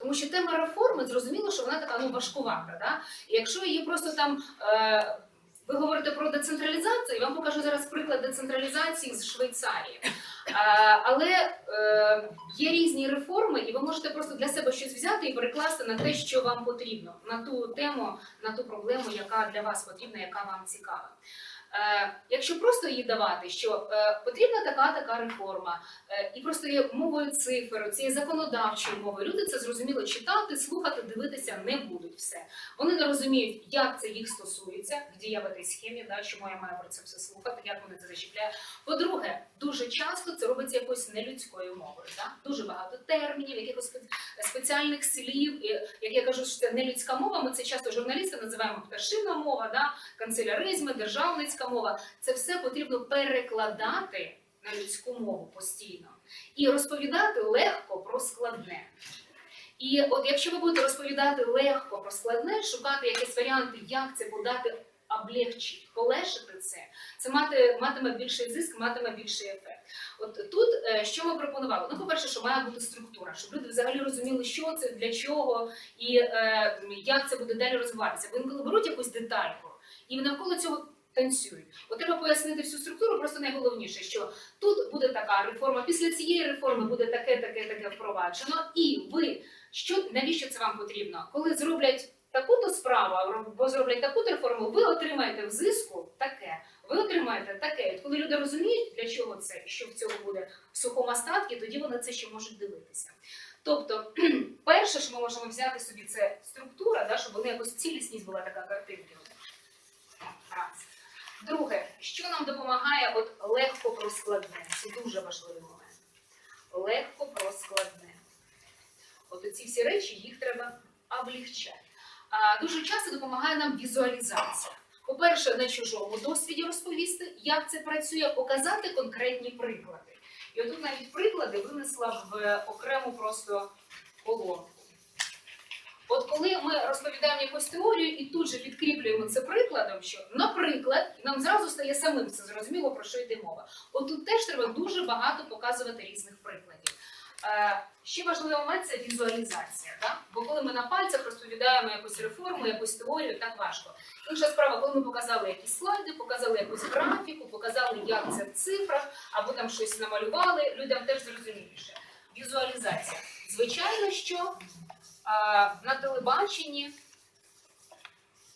Тому що тема реформи зрозуміло, що вона така ну важкувата. Да? І якщо її просто там е, ви говорите про децентралізацію, я вам покажу зараз приклад децентралізації з Швейцарії. Е, але е, є різні реформи, і ви можете просто для себе щось взяти і перекласти на те, що вам потрібно, на ту тему, на ту проблему, яка для вас потрібна, яка вам цікава. Е, якщо просто її давати, що е, потрібна така така реформа, е, і просто є мовою цифр, цією законодавчою мовою, люди це зрозуміло читати, слухати, дивитися не будуть все. Вони не розуміють, як це їх стосується, де я в цій схемі, да, чому я маю про це все слухати, як вони це зачіпляють. По-друге, дуже часто це робиться якоюсь нелюдською мовою. Да? Дуже багато термінів, якихось спеціальних слів. І, як я кажу, що це нелюдська мова. Ми це часто журналісти називаємо пташина мова, да? канцеляризми, державницька мова. Це все потрібно перекладати на людську мову постійно і розповідати легко про складне. І от якщо ви будете розповідати легко про складне, шукати якісь варіанти, як це подати облегчити, полегшити це, це мати, матиме більший зиск, матиме більший ефект. От тут е, що ми пропонували? Ну, по-перше, що має бути структура, щоб люди взагалі розуміли, що це, для чого і е, як це буде далі розвиватися. Бо інколи беруть якусь детальку і навколо цього танцюють. От треба пояснити всю структуру, просто найголовніше, що тут буде така реформа, після цієї реформи буде таке, таке, таке впроваджено, і ви що навіщо це вам потрібно? Коли зроблять таку-то справу, або зроблять таку-то реформу, ви отримаєте в зиску таке. Ви отримаєте таке. От коли люди розуміють, для чого це і що в цьому буде в сухому остатку, тоді вони це ще можуть дивитися. Тобто, перше, що ми можемо взяти собі, це структура, да, щоб вони якось цілісність була така картинка. Раз. Друге, що нам допомагає от легко про складне? Це дуже важливий момент. Легко про складне. От ці всі речі їх треба облегчати. А, дуже часто допомагає нам візуалізація. По-перше, на чужому досвіді розповісти, як це працює, показати конкретні приклади. І отут навіть приклади винесла в окрему просто колонку. От коли ми розповідаємо якусь теорію і тут же підкріплюємо це прикладом, що, наприклад, нам зразу стає самим це зрозуміло, про що йде мова. От тут теж треба дуже багато показувати різних прикладів. Е, ще важливий момент це візуалізація. Да? Бо коли ми на пальцях розповідаємо якусь реформу, якусь теорію, так важко. Інша справа, коли ми показали якісь слайди, показали якусь графіку, показали, як це в цифрах, або там щось намалювали, людям теж зрозуміліше. Візуалізація. Звичайно, що на телебаченні.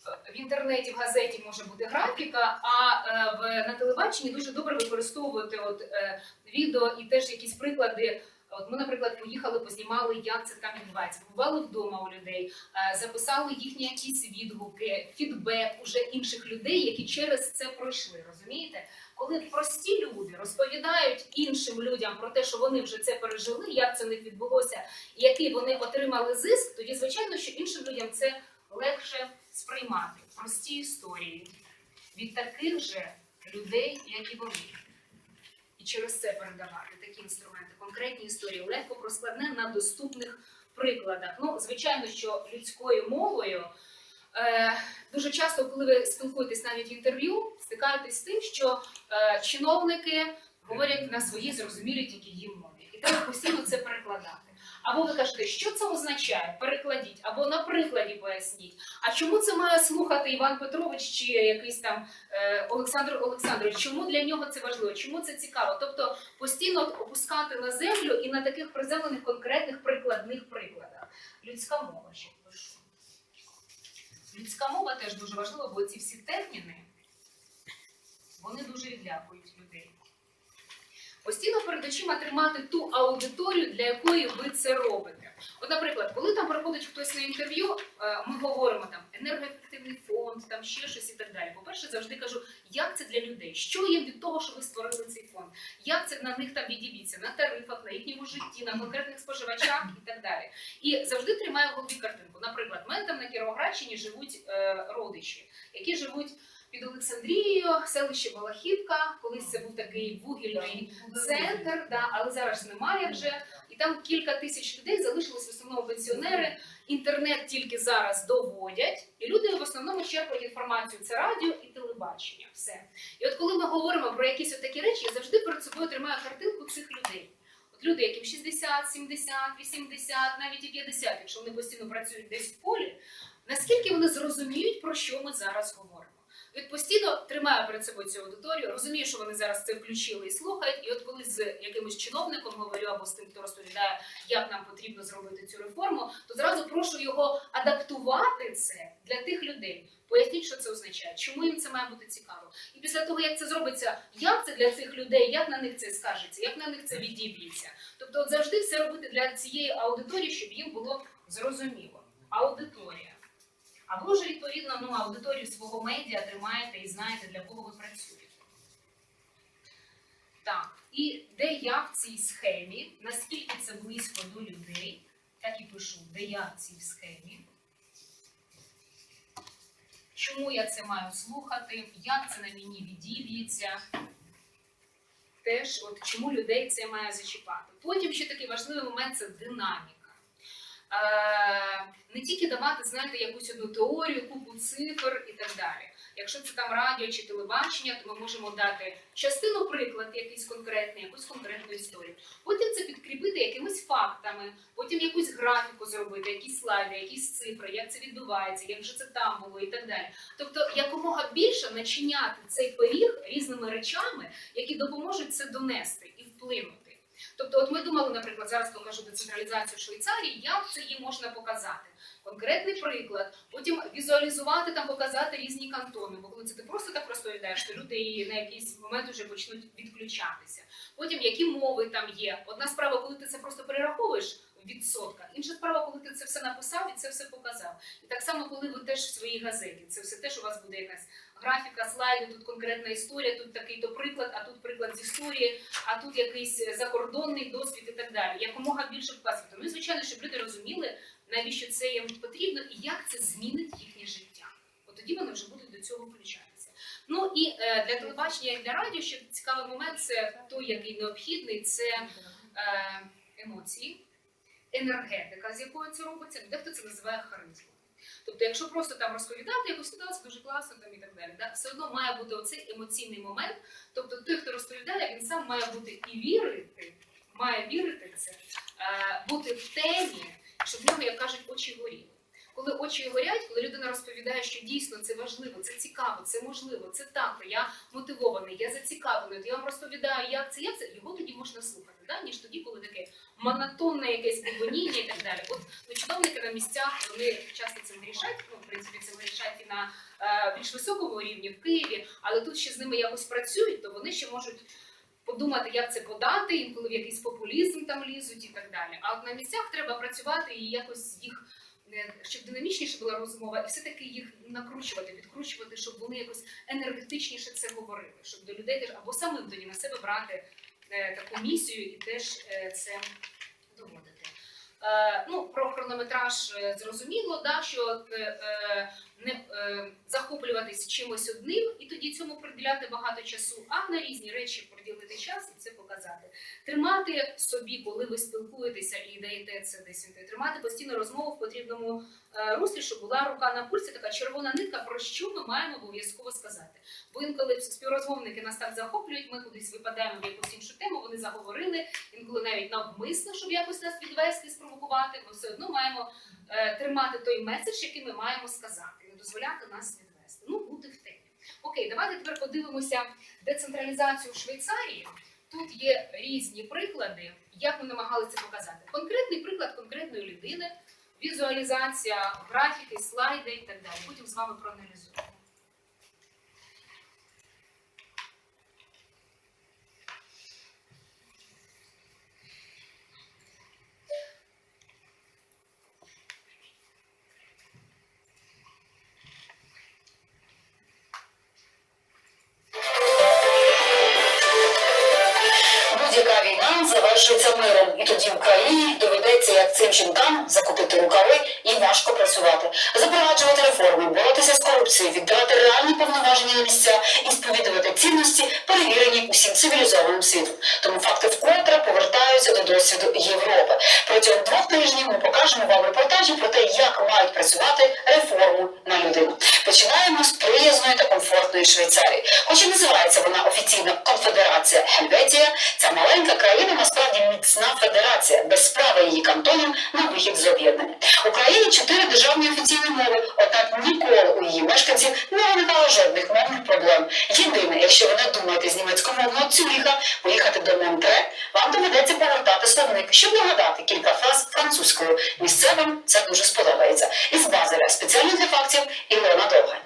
е, В інтернеті, в газеті може бути графіка, а е, на телебаченні дуже добре використовувати от, е, відео і теж якісь приклади. От ми, наприклад, поїхали, познімали, як це там відбувається. Побували вдома у людей, е, записали їхні якісь відгуки, фідбек уже інших людей, які через це пройшли. Розумієте? Коли прості люди розповідають іншим людям про те, що вони вже це пережили, як це них відбулося, і який вони отримали зиск, тоді звичайно, що іншим людям це легше сприймати. Прості історії від таких же людей, як і вони. І через це передавати такі інструменти, конкретні історії, легко про складне на доступних прикладах. Ну, звичайно, що людською мовою е, дуже часто, коли ви спілкуєтесь навіть в інтерв'ю, стикаєтесь з тим, що е, чиновники говорять на своїй зрозумілій тільки їм мові. І треба постійно це перекладати. Або ви кажете, що це означає? Перекладіть, або на прикладі поясніть. А чому це має слухати Іван Петрович чи якийсь там е, Олександр Олександрович? Чому для нього це важливо? Чому це цікаво? Тобто постійно опускати на землю і на таких приземлених конкретних прикладних прикладах. Людська мова ще пишу. Людська мова теж дуже важлива, бо ці всі терміни вони дуже відлякують людей. Постійно перед очима тримати ту аудиторію, для якої ви це робите. От, наприклад, коли там приходить хтось на інтерв'ю, е, ми говоримо там енергоефективний фонд, там ще щось і так далі. По-перше, завжди кажу, як це для людей, що їм від того, що ви створили цей фонд, як це на них там відіб'ється, на тарифах, на їхньому житті, на конкретних споживачах і так далі. І завжди тримаю в голові картинку. Наприклад, в мене там на Кіровоградщині живуть е, родичі, які живуть. Під Олександрією, селище Балахівка, колись це був такий вугільний центр, да, але зараз немає вже. І там кілька тисяч людей залишились в основному пенсіонери. Інтернет тільки зараз доводять, і люди в основному черпають інформацію. Це радіо і телебачення. Все. І от коли ми говоримо про якісь такі речі, я завжди перед собою тримаю картинку цих людей. От люди, яким 60, 70, 80, навіть і 50, якщо вони постійно працюють десь в полі, наскільки вони зрозуміють, про що ми зараз говоримо. Він постійно тримає перед собою цю аудиторію, розуміє, що вони зараз це включили і слухають. І от коли з якимось чиновником говорю або з тим, хто розповідає, як нам потрібно зробити цю реформу, то зразу прошу його адаптувати це для тих людей. Поясніть, що це означає, чому їм це має бути цікаво. І після того, як це зробиться, як це для цих людей, як на них це скажеться, як на них це відіб'ється. Тобто, от завжди все робити для цієї аудиторії, щоб їм було зрозуміло. Аудиторія. А ви вже відповідно ну, аудиторію свого медіа тримаєте і знаєте, для кого ви працюєте. Так, і де я в цій схемі, наскільки це близько до людей, так і пишу, де я в цій схемі. Чому я це маю слухати, як це на мені відіб'ється. Теж, от чому людей це має зачіпати. Потім ще такий важливий момент це динаміка. Е, не тільки давати, знаєте, якусь одну теорію, купу цифр і так далі. Якщо це там радіо чи телебачення, то ми можемо дати частину приклад, якийсь конкретний, якусь конкретну історію. Потім це підкріпити якимись фактами, потім якусь графіку зробити, якісь слайди, якісь цифри, як це відбувається, як же це там було і так далі. Тобто, якомога більше начиняти цей пиріг різними речами, які допоможуть це донести і вплинути. Тобто, от ми думали, наприклад, зараз покажу децентралізацію в Швейцарії, як це їм можна показати. Конкретний приклад, потім візуалізувати там, показати різні кантони. Бо коли це ти просто так розповідаєш, то люди і на якийсь момент вже почнуть відключатися. Потім які мови там є. Одна справа, коли ти це просто перераховуєш в відсотках, інша справа, коли ти це все написав і це все показав. І так само, коли ви теж в своїй газеті, це все теж у вас буде якась графіка, слайди, тут конкретна історія, тут такий-то приклад, а тут приклад з історії, а тут якийсь закордонний досвід і так далі. Якомога більше показувати. Ну і звичайно, щоб люди розуміли, навіщо це їм потрібно і як це змінить їхнє життя. От тоді вони вже будуть до цього включатися. Ну і е, для телебачення і для радіо ще цікавий момент це той, який необхідний, це е, емоції, енергетика, з якою це робиться, дехто це називає харизмою. Тобто, якщо просто там розповідати якусь ситуацію, дуже класно там і так далі, да? все одно має бути оцей емоційний момент. Тобто, той, хто розповідає, він сам має бути і вірити, має вірити в це, е, бути в темі, щоб в нього, як кажуть, очі горіли. Коли очі горять, коли людина розповідає, що дійсно це важливо, це цікаво, це можливо, це так, я мотивований, я зацікавлений, я вам розповідаю, як це, як це, його тоді можна слухати, да? ніж тоді, коли таке монотонне якесь бубоніння і так далі. От ну, чиновники на місцях вони часто цим грішать, ну, в принципі, це грішать і на е, більш високому рівні в Києві, але тут ще з ними якось працюють, то вони ще можуть. Подумати, як це подати, інколи в якийсь популізм там лізуть і так далі. А от на місцях треба працювати і якось їх е, щоб динамічніше була розмова, і все-таки їх накручувати, підкручувати, щоб вони якось енергетичніше це говорили, щоб до людей або самим тоді на себе брати таку місію і теж е, це доводити. Е, ну, про хронометраж е, зрозуміло, да, що от, е, е, не е, захоплюватись чимось одним і тоді цьому приділяти багато часу, а на різні речі приділити час і це показати. Тримати собі, коли ви спілкуєтеся і даєте це десь, тримати постійно розмову в потрібному е, руслі, щоб була рука на пульсі, така червона нитка, про що ми маємо обов'язково сказати. Бо інколи співрозмовники нас так захоплюють, ми кудись випадаємо в якусь іншу тему, вони заговорили, інколи навіть навмисно, щоб якось нас відвести, спровокувати, ми все одно маємо е, тримати той меседж, який ми маємо сказати, не дозволяти нас відвести. Ну, бути в. Окей, давайте тепер подивимося децентралізацію в Швейцарії. Тут є різні приклади, як ми намагалися показати. Конкретний приклад конкретної людини, візуалізація, графіки, слайди і так далі. Потім з вами проаналізуємо. Завершується миром, і тоді в країні доведеться, як цим жінкам, закупити рукави і важко працювати, запроваджувати реформи, боротися з корупцією, віддавати реальні повноваження на місця і сповідувати цінності, перевірені усім цивілізованим світом. Тому факти вкотре повертаються до досвіду Європи. Протягом двох тижнів ми покажемо вам репортажі про те, як мають працювати реформи та Швейцарії. Хоч і називається вона офіційно Конфедерація Хельветія, ця маленька країна насправді міцна федерація, без права її кантонів на вихід з об'єднання. Україні чотири державні офіційні мови, однак ніколи у її мешканців не виникало жодних мовних проблем. Єдине, якщо ви не думаєте з німецькомовного Цюріха поїхати до Монтре, вам доведеться повертати словник, щоб нагадати кілька фраз французькою. Місцевим це дуже сподобається. Із Базеля спеціально для фактів Ілона Довгань.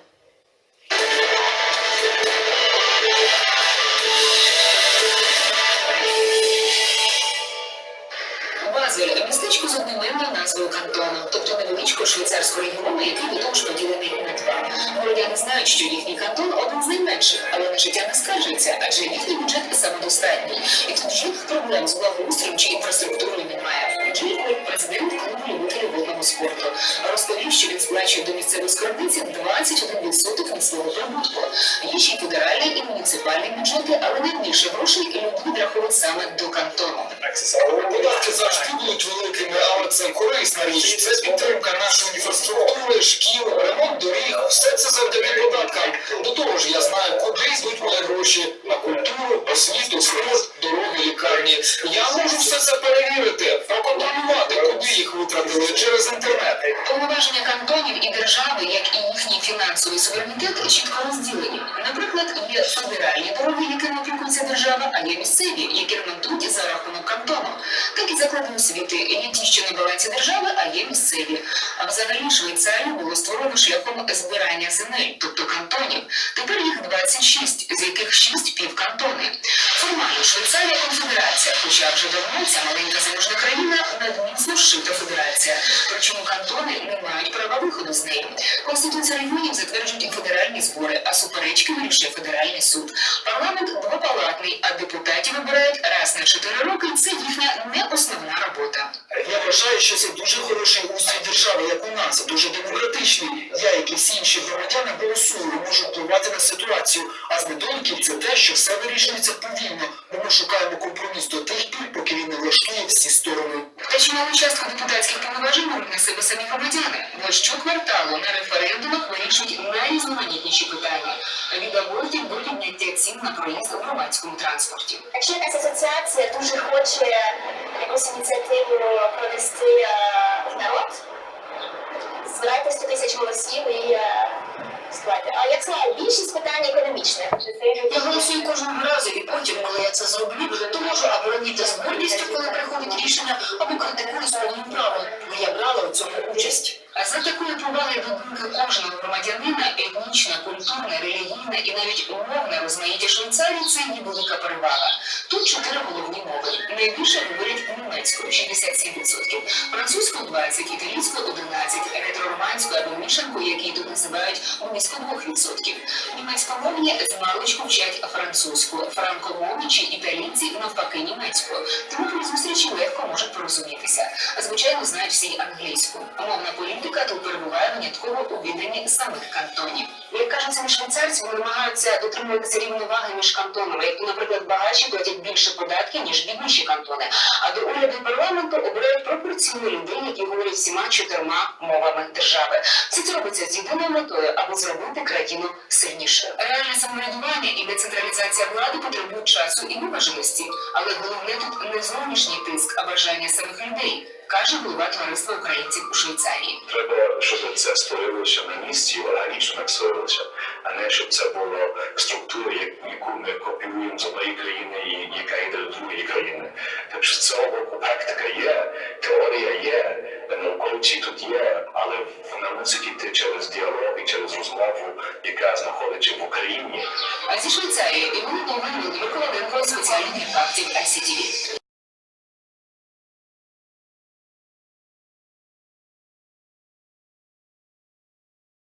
Базель містечко з одноіменною назвою кантону, тобто невеличкого швейцарського регіону, який до того ж поділений на два. Городяни знають, що їхній кантон один з найменших, але на життя не скаржиться, адже їхній бюджет самодостатній. І тут жодних проблем з благоустроєм чи інфраструктурою немає. Джей Кук, президент клубу любителів водного спорту, розповів, що він сплачує до місцевої скарбниці 21% від прибутку. Є ще й федеральний і муніципальний бюджети, але найбільше грошей люди відраховують саме до кантону. Податки завжди будуть великими, але це корисна річ. Це підтримка нашої інфраструктури, шкіл, ремонт доріг. Все це завдяки податкам. До того ж, я знаю, куди йдуть мої гроші на культуру, освіту, спорт, дороги, лікарні. Я можу все це перевірити, проконтролювати, куди їх витратили через інтернет. Повноваження кантонів і держави, як і їхній фінансовий суверенітет, чітко розділені. Наприклад, є федеральні дороги, якими опікується держава, а є місцеві, які ремонтують за рахунок кантону. Так і заклади освіти є ті, що на балансі держави, а є місцеві. А взагалі Швейцарію було створено шляхом збирання земель, тобто кантонів. Тепер їх 26, з яких 6 півкантони. Формально Швейцарія конфедерація, хоча вже давно ця маленька заможна країна надміцно зшита федерація. Причому кантони не мають права виходу з неї. Конституція районів затверджують федеральні збори, а суперечки вирішує федеральний суд. Парламент двопалатний, а депутатів вибирають раз на 4 роки. Це їхня не основна робота. Я вважаю, що це дуже хороший устрій держави, як у нас, дуже демократичний. Я, як і всі інші громадяни, голосую, можу впливати на ситуацію. А з недоліків це те, що все вирішується повільно, бо ми шукаємо компроміс до тих пір, поки він не влаштує всі сторони. Та чималу частку депутатських повноважень беруть на себе самі громадяни, бо щокварталу на референдумах вирішують найрізноманітніші питання від абортів до підняття цін на проїзд у громадському транспорті. Якщо якась асоціація дуже хоче якусь ініціативу провести е, в народ, збирайте 100 тисяч голосів і складе. А як це більшість питань економічне. Я голосую кожного разу, і потім, коли я це зроблю, то можу або радіти з гордістю, коли приходить рішення, або критикую з повним правом, я брала у цьому участь. А за такою повагою до думки кожного громадянина етнічна, культурна, релігійна і навіть мовна розмаїття Швейцарії це її велика перевага. Тут чотири головні мови. Найбільше говорять німецькою 67%, французькою 20%, італійською 11%, ретро-романською або мішанкою, які тут називають близько 2%. Німецькомовні з маличку вчать французьку, франкомовні чи італійці навпаки німецькою. Тому при зустрічі легко можуть порозумітися. Звичайно, знають всі англійську. Мовна політика тут перебуває винятково у відданні самих кантонів. Як кажуть самі швейцарці, вони намагаються дотримуватися рівноваги між кантонами. Як, наприклад, багатші платять більше податків, ніж бідніші кантони. А до уряду парламенту обирають пропорційно людей, які говорять всіма чотирма мовами держави. Все це робиться з єдиною метою, аби зробити країну сильнішою. Реальне самоврядування і децентралізація влади потребують часу і виваженості, але головне тут не зовнішній тиск, а бажання самих людей, каже голова товариства українців у Швейцарії. Треба, щоб це створилося на місці, органічно так створилося, а не щоб це було структура, як- яку ми копіюємо з одної країни і яка йде до другої країни. Так що цього боку практика є, теорія є, науковці тут є, але вона мусить йти через діалог і через розмову, яка знаходиться в Україні. А зі Швейцарії Довгань, Володимир Коваленко, спеціально для фактів ICTV.